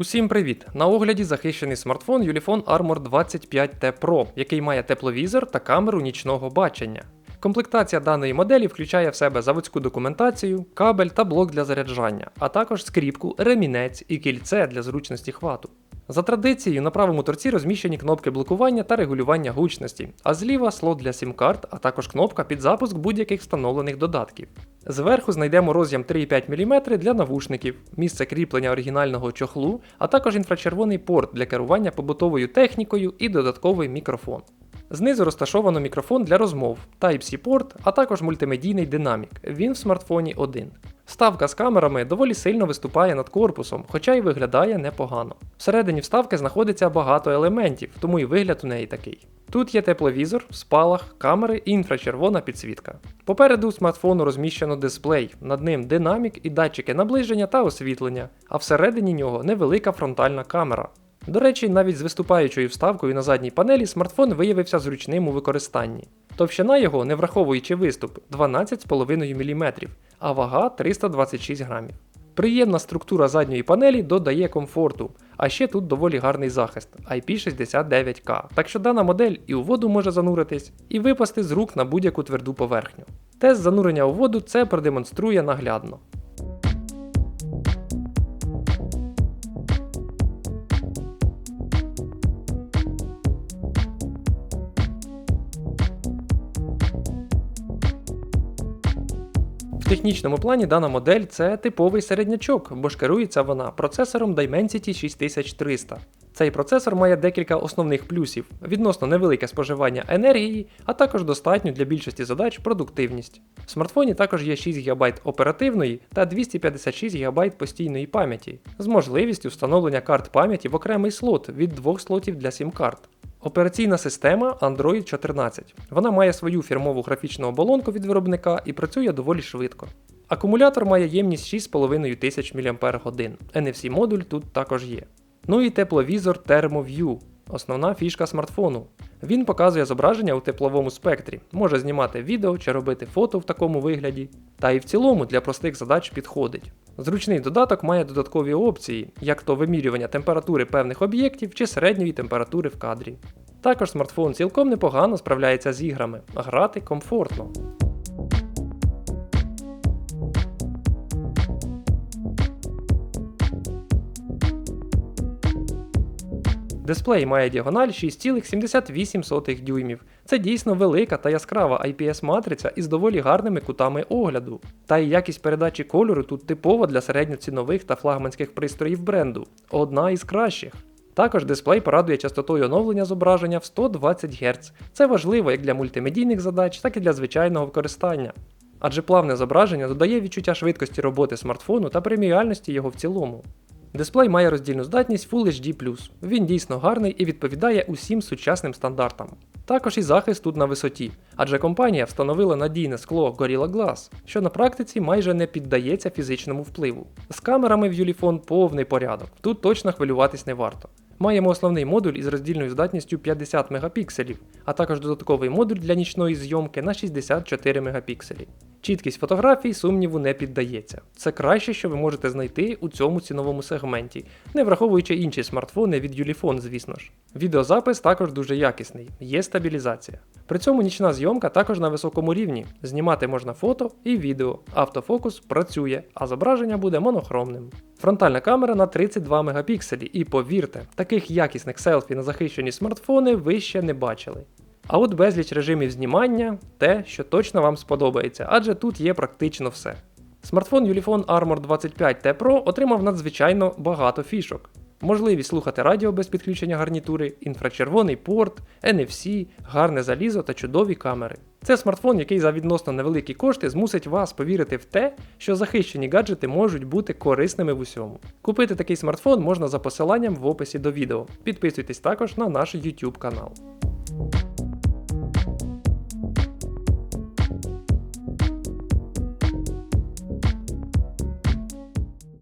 Усім привіт! На огляді захищений смартфон Ulefone Armor 25T Pro, який має тепловізор та камеру нічного бачення. Комплектація даної моделі включає в себе заводську документацію, кабель та блок для заряджання, а також скріпку, ремінець і кільце для зручності хвату. За традицією, на правому торці розміщені кнопки блокування та регулювання гучності, а зліва слот для сім-карт, а також кнопка під запуск будь-яких встановлених додатків. Зверху знайдемо роз'єм 3,5 мм для навушників, місце кріплення оригінального чохлу, а також інфрачервоний порт для керування побутовою технікою і додатковий мікрофон. Знизу розташовано мікрофон для розмов, Type-C порт, а також мультимедійний динамік. Він в смартфоні один. Вставка з камерами доволі сильно виступає над корпусом, хоча й виглядає непогано. Всередині вставки знаходиться багато елементів, тому і вигляд у неї такий. Тут є тепловізор, спалах, камери і інфрачервона підсвітка. Попереду смартфону розміщено дисплей, над ним динамік і датчики наближення та освітлення, а всередині нього невелика фронтальна камера. До речі, навіть з виступаючою вставкою на задній панелі смартфон виявився зручним у використанні. Товщина його, не враховуючи виступ, 12,5 мм, а вага 326 грамів. Приємна структура задньої панелі додає комфорту, а ще тут доволі гарний захист IP69K, так що дана модель і у воду може зануритись, і випасти з рук на будь-яку тверду поверхню. Тест занурення у воду це продемонструє наглядно. В технічному плані дана модель це типовий середнячок, бо ж керується вона процесором Dimensity 6300. Цей процесор має декілька основних плюсів: відносно невелике споживання енергії, а також достатню для більшості задач продуктивність. В смартфоні також є 6 ГБ оперативної та 256 ГБ постійної пам'яті, з можливістю встановлення карт пам'яті в окремий слот від двох слотів для сім-карт. Операційна система Android 14. Вона має свою фірмову графічну оболонку від виробника і працює доволі швидко. Акумулятор має ємність 6,5 мАч. NFC модуль тут також є. Ну і тепловізор ThermoView, основна фішка смартфону. Він показує зображення у тепловому спектрі, може знімати відео чи робити фото в такому вигляді, та і в цілому для простих задач підходить. Зручний додаток має додаткові опції, як то вимірювання температури певних об'єктів чи середньої температури в кадрі. Також смартфон цілком непогано справляється з іграми, грати комфортно. Дисплей має діагональ 6,78 дюймів. Це дійсно велика та яскрава IPS-матриця із доволі гарними кутами огляду. Та й якість передачі кольору тут типова для середньоцінових та флагманських пристроїв бренду, одна із кращих. Також дисплей порадує частотою оновлення зображення в 120 Гц. Це важливо як для мультимедійних задач, так і для звичайного використання. Адже плавне зображення додає відчуття швидкості роботи смартфону та преміальності його в цілому. Дисплей має роздільну здатність Full HD+. Він дійсно гарний і відповідає усім сучасним стандартам. Також і захист тут на висоті, адже компанія встановила надійне скло Gorilla Glass, що на практиці майже не піддається фізичному впливу. З камерами в Ulefone повний порядок, тут точно хвилюватись не варто. Маємо основний модуль із роздільною здатністю 50 мегапікселів, а також додатковий модуль для нічної зйомки на 64 мегапікселі. Чіткість фотографій сумніву не піддається. Це краще, що ви можете знайти у цьому ціновому сегменті, не враховуючи інші смартфони від Ulefone, звісно ж. Відеозапис також дуже якісний, є стабілізація. При цьому нічна зйомка також на високому рівні. Знімати можна фото і відео. Автофокус працює, а зображення буде монохромним. Фронтальна камера на 32 мегапікселі, і повірте, таких якісних селфі на захищені смартфони ви ще не бачили. А от безліч режимів знімання те, що точно вам сподобається, адже тут є практично все. Смартфон Ulefone Armor 25T Pro отримав надзвичайно багато фішок. Можливість слухати радіо без підключення гарнітури, інфрачервоний порт, NFC, гарне залізо та чудові камери. Це смартфон, який за відносно невеликі кошти змусить вас повірити в те, що захищені гаджети можуть бути корисними в усьому. Купити такий смартфон можна за посиланням в описі до відео. Підписуйтесь також на наш YouTube канал.